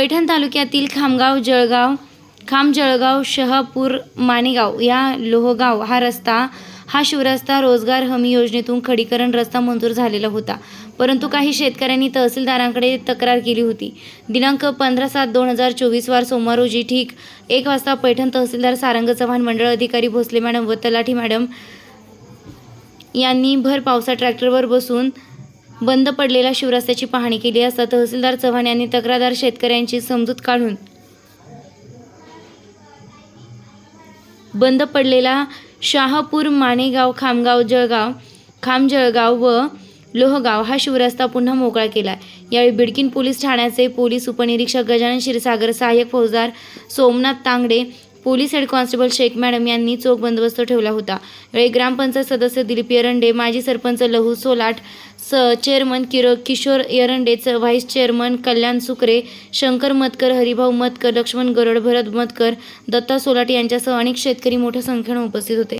पैठण तालुक्यातील खामगाव जळगाव खाम जळगाव शहापूर माणेगाव या लोहगाव हा रस्ता हा शिवरस्ता रोजगार हमी योजनेतून खडीकरण रस्ता मंजूर झालेला होता. परंतु काही शेतकऱ्यांनी तहसीलदारांकडे तक्रार केली होती. दिनांक पंधरा सात दोन हजार चोवीस वार सोमवार रोजी ठीक एक वाजता पैठण तहसीलदार सारंग चव्हाण मंडळ अधिकारी भोसले मॅडम व तलाठी मॅडम यांनी भर पावसा ट्रॅक्टरवर बसून बंद पडलेल्या शिवरस्त्याची पाहणी केली असता तहसीलदार चव्हाण यांनी तक्रारदार शेतकऱ्यांची समजूत काढून बंद पडलेला शहापूर माणेगाव खामगाव जळगाव खाम जळगाव व लोहगाव हा शिवरस्ता पुन्हा मोकळा केला. यावेळी बिडकीन पोलीस ठाण्याचे पोलीस उपनिरीक्षक गजानन क्षीरसागर सहाय्यक फौजदार Somnath Tangade police head constable Shaikh madam यांनी चोख बंदोबस्त ठेवला होता. यावेळी ग्रामपंचायत सदस्य दिलीप एरंडे माजी सरपंच लहू सोलाट स चेअरमन किर किशोर एरंडे च व्हाईस चेअरमन कल्याण सुकरे शंकर मतकर हरिभाऊ मतकर लक्ष्मण गरड भरत मतकर दत्ता सोलाट यांच्यासह अनेक शेतकरी मोठ्या संख्येनं उपस्थित होते.